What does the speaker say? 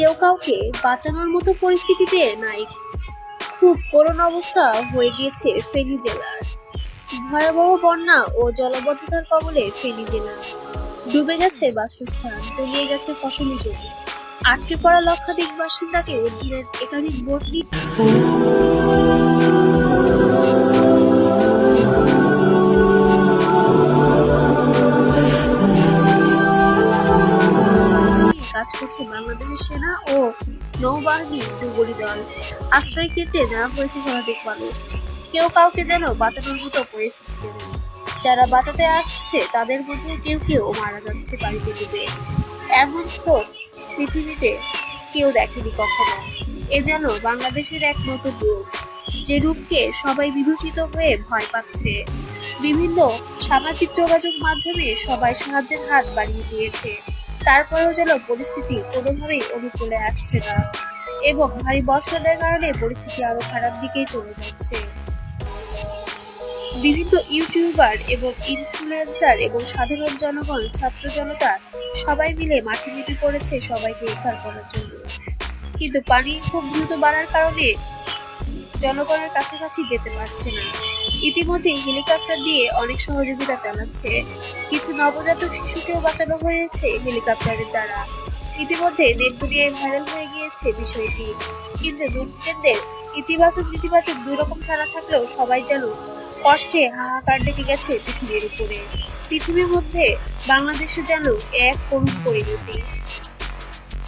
কেউ কাউকে বাঁচানোর মতো পরিস্থিতিতে নাই। খুব করুণ অবস্থা হয়ে গিয়েছে ফেনী জেলার। ভয়াবহ বন্যা ও জলবদ্ধতার কবলে ফেনী জেলা। ডুবে গেছে বাসস্থান তলিয়ে গেছে ফসলি জমি। আটকে পড়া লক্ষাধিক বাসিন্দাকে উদ্ধারের একাধিক বোট নিয়ে কাজ বাংলাদেশের সেনা ও নৌবাহিনী ডুবুরি দল। আশ্রয় কেন্দ্রে নেওয়া হয়েছে শতাধিক মানুষ। কেউ কাউকে যেন বাঁচানোর মতো পরিস্থিতিতে নেই যারা বাঁচাতে আসছে, তাদের মধ্যে কেউ কেউ মারা যাচ্ছে বাড়িতে ডুবে। এমন স্রোত পৃথিবীতে কেউ দেখেনি কখনো। এ যেন বাংলাদেশের এক নতুন রূপ, যে রূপকে সবাই বিভূষিত হয়ে ভয় পাচ্ছে। বিভিন্ন সামাজিক যোগাযোগ মাধ্যমে সবাই সাহায্যের হাত বাড়িয়ে দিয়েছে। তারপরেও যেন পরিস্থিতি কোনোভাবেই অনুকূলে আসছে না। এবং ভারী বর্ষণের কারণে পরিস্থিতি আরও খারাপ দিকেই চলে যাচ্ছে। বিভিন্ন ইউটিউবার এবং ইনফ্লুয়েন্সার এবং সাধারণ জনগণ, ছাত্র জনতা সবাই মিলে মাঠে নেমে পড়েছে সবাইকে উদ্ধার করার জন্য। কিন্তু পানি খুব দ্রুত বাড়ার কারণে জনগণের কাছাকাছি যেতে পারছে না। ইতিমধ্যে হেলিকপ্টার দিয়ে অনেক সহযোগিতা চালাচ্ছে। কিছু নবজাতক শিশুকেও বাঁচানো হয়েছে হেলিকপ্টারের দ্বারা। ইতিমধ্যে নেট দুনিয়ায় ভাইরাল হয়ে গিয়েছে বিষয়টি। কিন্তু দুর্জনদের ইতিবাচক, নেতিবাচক দুই রকম সারা থাকলেও সবাই যেন কষ্টে হাহাকার ডেকে গেছে পৃথিবীর উপরে। পৃথিবীর মধ্যে বাংলাদেশে যেন এক করুণ পরিণতি।